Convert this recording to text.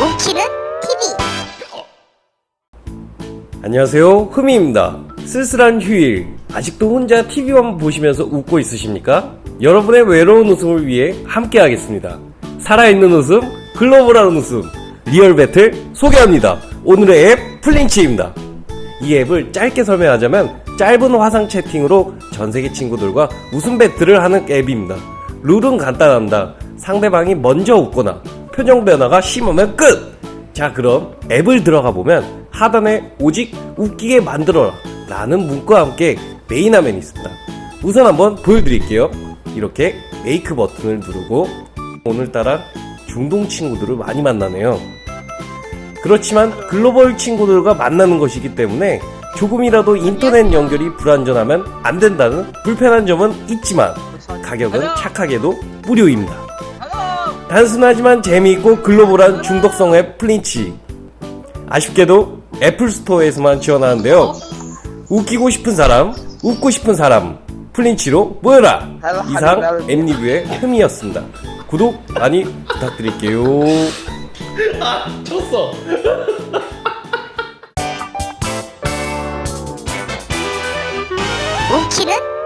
웃기는 TV 안녕하세요. 흠이입니다. 쓸쓸한 휴일. 아직도 혼자 TV만 보시면서 웃고 있으십니까? 여러분의 외로운 웃음을 위해 함께 하겠습니다. 살아있는 웃음 글로벌한 웃음 리얼 배틀 소개합니다. 오늘의 앱 플린치입니다. 이 앱을 짧게 설명하자면 짧은 화상 채팅으로 전세계 친구들과 웃음 배틀을 하는 앱입니다. 룰은 간단합니다. 상대방이 먼저 웃거나 표정 변화가 심하면 끝! 자, 그럼 앱을 들어가 보면 하단에 오직 웃기게 만들어라 라는 문구와 함께 메인 화면이 있습니다. 우선 한번 보여드릴게요. 이렇게 메이크 버튼을 누르고 오늘따라 중동 친구들을 많이 만나네요. 그렇지만 글로벌 친구들과 만나는 것이기 때문에 조금이라도 인터넷 연결이 불안전하면 안 된다는 불편한 점은 있지만 가격은 착하게도 무료입니다. 단순하지만 재미있고 글로벌한 중독성 의 플린치. 아쉽게도 애플스토어에서만 지원하는데요. 웃기고 싶은 사람, 웃고 싶은 사람, 플린치로 모여라! 이상 엠리뷰의 흠이었습니다. 구독 많이 부탁드릴게요. 아, 쳤어. 웃기는?